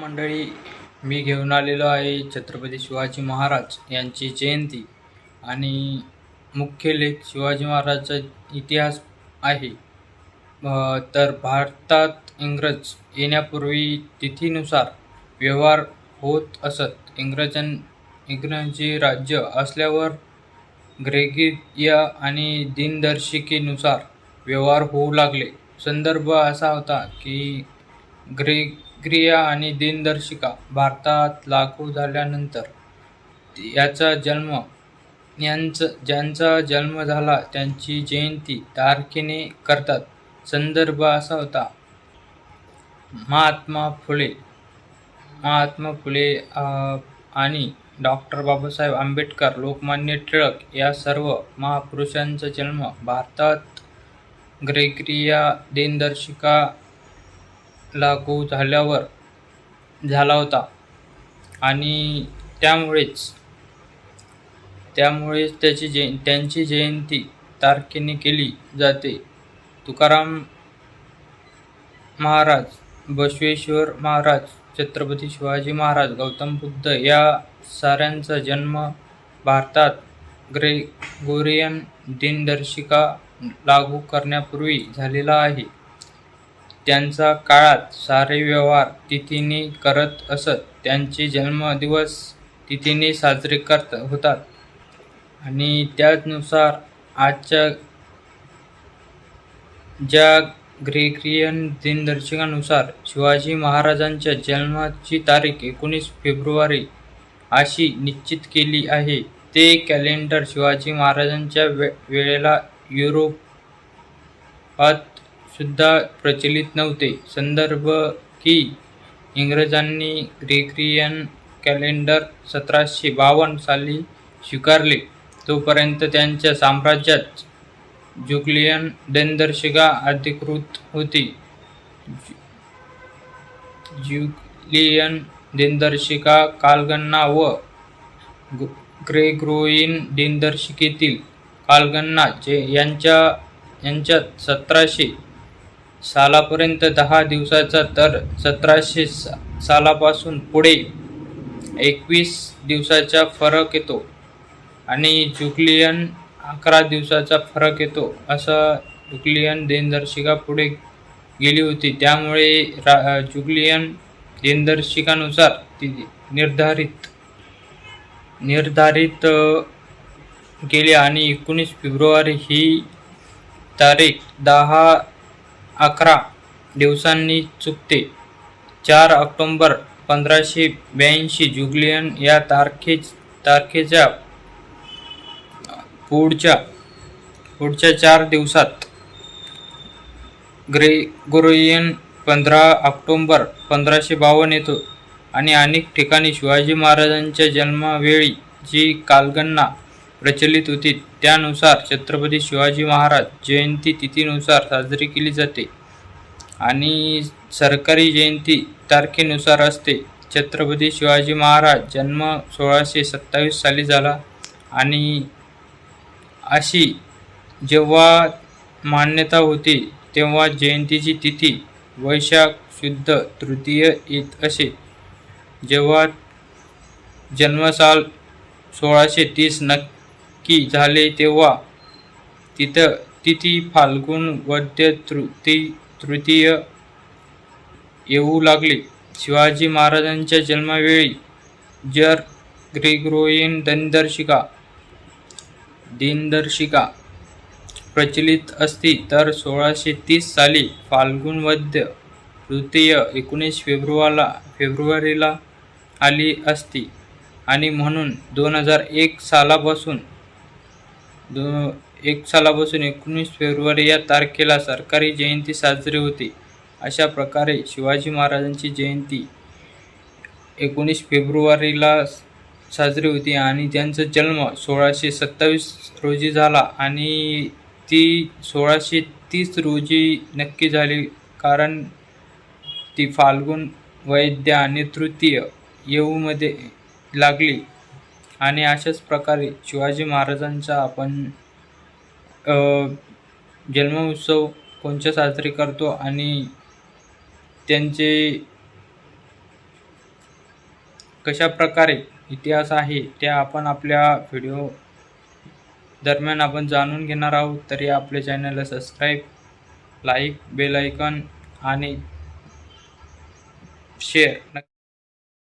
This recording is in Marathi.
मंडळी मी घेऊन आलेलो आहे छत्रपती शिवाजी महाराज यांची जयंती आणि मुख्य लेख शिवाजी महाराजचा इतिहास आहे. तर भारतात इंग्रज येण्यापूर्वी तिथीनुसार व्यवहार होत असत. इंग्रजां इंग्रजी राज्य असल्यावर ग्रेगिया आणि दिनदर्शिकेनुसार व्यवहार होऊ लागले. संदर्भ असा होता की क्रिया आणि दिनदर्शिका भारतात लागू झाल्यानंतर याचा जन्म यांचं ज्यांचा जन्म झाला त्यांची जयंती तारखेने करतात. संदर्भ असा होता. महात्मा फुले महात्मा फुले आणि डॉक्टर बाबासाहेब आंबेडकर लोकमान्य टिळक या सर्व महापुरुषांचा जन्म भारतात. ग्रेग्रिया दिनदर्शिका लागू झाल्यावर झाला होता. आणि त्यामुळेच त्यामुळेच त्याची जय त्यांची जयंती तारखेने केली जाते. तुकाराम महाराज बसवेश्वर महाराज छत्रपती शिवाजी महाराज गौतम बुद्ध या साऱ्यांचा जन्म भारतात ग्रेगोरियन दिनदर्शिका लागू करण्यापूर्वी झालेला आहे. त्यांचा काळात सारे व्यवहार तिथीने करत असत. त्यांचे जन्मदिवस तिथीने साजरे करत होतात. आणि त्याचनुसार आजच्या ज्या ग्रेग्रियन दिनदर्शिकानुसार शिवाजी महाराजांच्या जन्माची तारीख एकोणीस फेब्रुवारी अशी निश्चित केली आहे ते कॅलेंडर शिवाजी महाराजांच्या वे वेळेला युरोपात सुद्धा प्रचलित नव्हते. संदर्भ की इंग्रजांनी ग्रेग्रियन कॅलेंडर सतराशे बावन्न साली स्वीकारले. तोपर्यंत त्यांच्या साम्राज्यात जुगलियन दिनदर्शिका अधिकृत होती. जुगलियन दिनदर्शिका कालगणना व ग्रेग्रोइन दिनदर्शिकेतील कालगणना जे यांच्या यांच्यात सतराशे सालापर्यंत दहा दिवसाचा तर सतराशे सा सालापासून पुढे एकवीस दिवसाचा फरक येतो आणि जुक्लियन अकरा दिवसाचा फरक येतो असं जुगलियन दिनदर्शिका पुढे गेली होती. त्यामुळे रा जुगलियन दिनदर्शिकानुसार ती निर्धारित निर्धारित गेली आणि एकोणीस फेब्रुवारी ही तारीख दहा अकरा दिवसांनी चुकते. चार ऑक्टोंबर पंधराशे ब्याऐंशी जुगलियन या तारखे तारखेच्या पुढच्या पुढच्या चार दिवसात ग्रेगोरियन पंधरा ऑक्टोंबर पंधराशे बावन्न येतो. आणि अनेक ठिकाणी शिवाजी महाराजांच्या जन्मावेळी जी कालगणना प्रचलित होती. त्यानुसार छत्रपती शिवाजी महाराज जयंती तिथीनुसार साजरी केली जाते आणि सरकारी जयंती तारखेनुसार असते. छत्रपती शिवाजी महाराज जन्म सोळाशे सत्तावीस साली झाला आणि अशी जेव्हा मान्यता होती तेव्हा जयंतीची तिथी वैशाख शुद्ध तृतीय येत असे. जेव्हा जन्मसाल सोळाशे तीस नक्की की झाले तेव्हा तिथं तिथी फाल्गुन वद्य तृती तृतीय येऊ लागले. शिवाजी महाराजांच्या जन्मावेळी जर ग्रिग्रोईन दिनदर्शिका दिनदर्शिका प्रचलित असती तर सोळाशे तीस साली फाल्गुन वद्य तृतीय एकोणीस फेब्रुवारीला फेब्रुवारीला आली असती आणि म्हणून दोन हजार एक सालापासून दो एक सालापासून एकोणीस फेब्रुवारी या तारखेला सरकारी जयंती साजरी होते. अशा प्रकारे शिवाजी महाराजांची जयंती एकोणीस फेब्रुवारीला साजरी होती आणि त्यांचा जन्म सोळाशे सत्तावीस रोजी झाला आणि ती सोळाशे तीस रोजी नक्की झाली कारण ती फाल्गुन वैद्य आणि तृतीय येऊमध्ये लागली. आणि अशाच प्रकारे शिवाजी महाराजांचा आपण जन्मोत्सव कोणच्या साजरी करतो आणि त्यांचे कशा प्रकारे इतिहास आहे ते आपण आपल्या व्हिडिओ दरम्यान आपण जाणून घेणार आहोत. तरी आपल्या चॅनलला सबस्क्राईब लाईक बेल आणि शेअर